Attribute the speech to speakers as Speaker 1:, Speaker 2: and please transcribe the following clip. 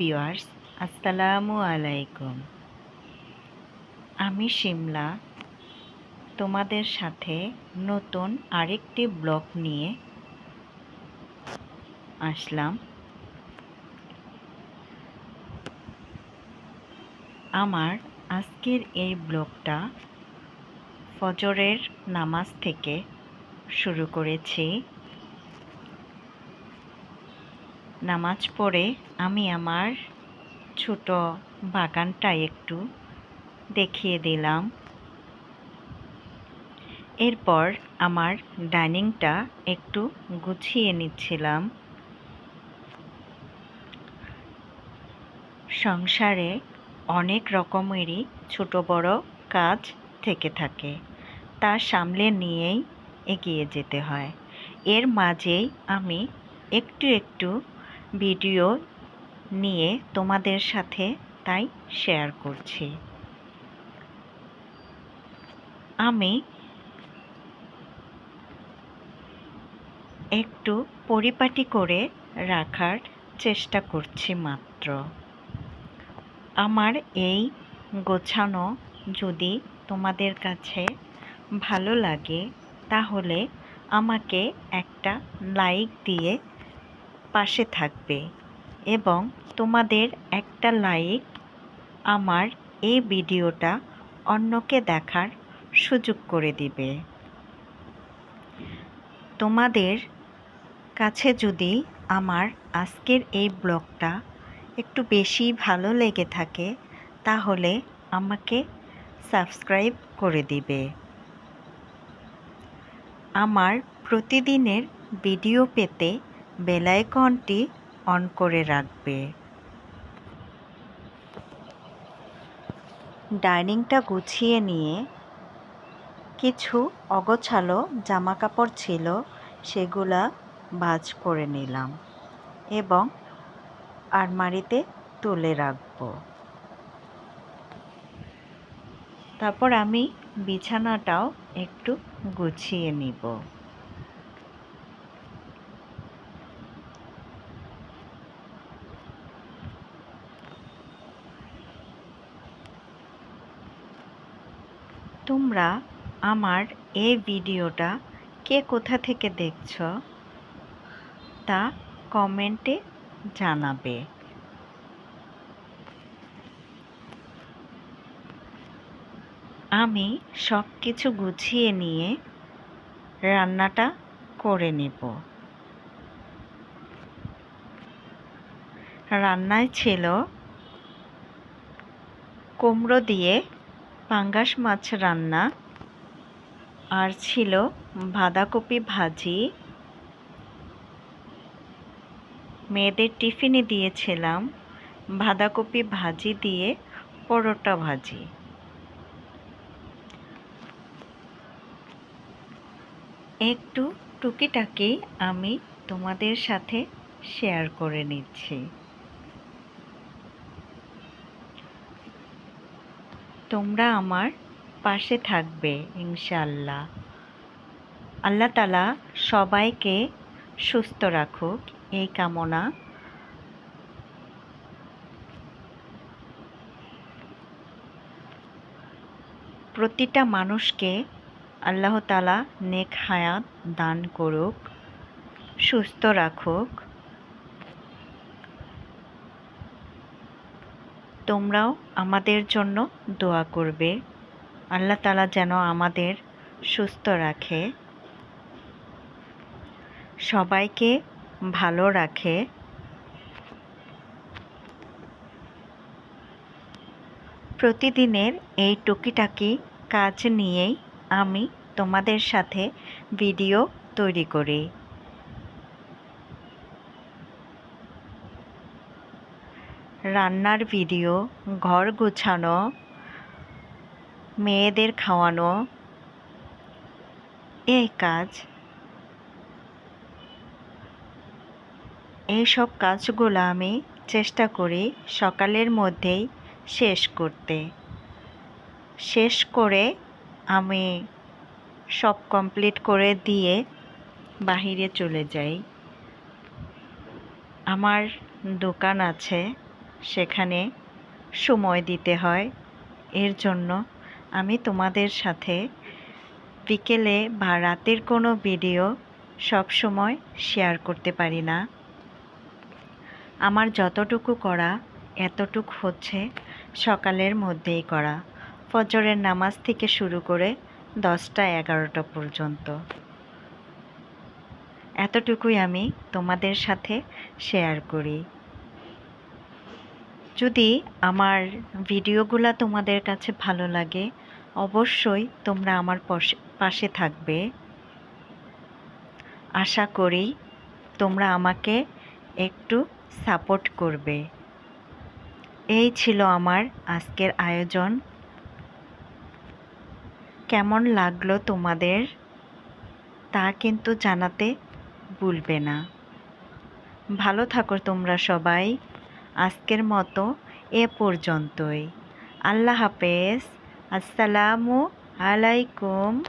Speaker 1: Hello বিওয়ার্স আসসালামু আলাইকুম। আমি শিমলা। তোমাদের সাথে নতুন আরেকটি ব্লগ নিয়ে আসলাম। আমার আজকের এই ব্লগটা ফজরের নামাজ থেকে শুরু করেছি। নামাজ পড়ে আমি আমার ছোট বাগানটা একটু দেখিয়ে দিলাম। এরপর আমার ডাইনিংটা একটু গুছিয়ে নিচ্ছিলাম। সংসারে অনেক রকমেরই ছোট বড় কাজ থেকে থাকে, তা সামলে নিয়েই এগিয়ে যেতে হয়। এর মাঝেই আমি একটু একটু ভিডিও নিয়ে তোমাদের সাথে তাই শেয়ার করছি। আমি একটু পরিপাটি করে রাখার চেষ্টা করছি মাত্র। আমার এই গোছানো যদি তোমাদের কাছে ভালো লাগে, তাহলে আমাকে একটা লাইক দিয়ে পাশে থাকবে এবং তোমাদের একটা লাইক আমার এই ভিডিওটা অন্যকে দেখার সুযোগ করে দিবে। তোমাদের কাছে যদি আমার আজকের এই ব্লগটা একটু বেশি ভালো লেগে থাকে, তাহলে আমাকে সাবস্ক্রাইব করে দিবে। আমার প্রতিদিনের ভিডিও পেতে বেলাইকনটি অন করে রাখবে। ডাইনিংটা গুছিয়ে নিয়ে কিছু অগোছালো জামা কাপড় ছিল, সেগুলা ভাজ করে নিলাম এবং আলমারিতে তুলে রাখব। তারপর আমি বিছানাটাও একটু গুছিয়ে নিব। তোমরা আমার এই ভিডিওটা কে কোথা থেকে দেখছ তা কমেন্টে জানাবে। আমি সব কিছু গুছিয়ে নিয়ে রান্নাটা করে নেব। রান্নায় ছিল কুমড়ো দিয়ে পাঙ্গাস মাছ রান্না। আর ছিল বাঁধাকপি ভাজি। মেয়েদের টিফিনে দিয়েছিলাম বাঁধাকপি ভাজি দিয়ে পরোটা ভাজি। একটু টুকিটাকি আমি তোমাদের সাথে শেয়ার করে নিচ্ছি। তোমরা আমার পাশে থাকবে ইনশাল্লাহ আল্লাহ তালা সবাইকে সুস্থ রাখুক। এই কামনা প্রতিটা মানুষকে আল্লাহ তালা নেক হায়াত দান করুক, সুস্থ রাখুক। তোমরাও আমাদের জন্য দোয়া করবে। আল্লাহ তালা যেন আমাদের সুস্থ রাখে। সবাইকে ভালো রাখে। প্রতিদিনের এই টুকিটাকি কাজ নিয়েই আমি তোমাদের সাথে ভিডিও তৈরি করি। রান্নার ভিডিও, ঘর গোছানো, মেয়েদের খাওয়ানো এই কাজ। এইসব কাজগুলো আমি চেষ্টা করি সকালের মধ্যেই শেষ করতে। শেষ করে আমি সব কমপ্লিট করে দিয়ে বাহিরে চলে যাই। আমার দোকান আছে। সেখানে সময় দিতে হয়। এর জন্য আমি তোমাদের সাথে বিকেলে বা রাতের কোনো ভিডিও সব সময় শেয়ার করতে পারি না। আমার যতটুকু করা, এতটুকু হচ্ছে সকালের মধ্যেই করা। ফজরের নামাজ থেকে শুরু করে দশটা এগারোটা পর্যন্ত। এতটুকুই আমি তোমাদের সাথে শেয়ার করি। যদি আমার ভিডিওগুলো তোমাদের কাছে ভালো লাগে, অবশ্যই তোমরা আমার পাশে থাকবে। আশা করি তোমরা আমাকে একটু সাপোর্ট করবে। এই ছিল আমার আজকের আয়োজন। কেমন লাগল তোমাদের, তা কিন্তু জানাতে ভুলবে না। ভালো থাকো তোমরা সবাই। আজকের মতো এ পর্যন্তই। আল্লাহ হাফেজ। আসসালামু আলাইকুম।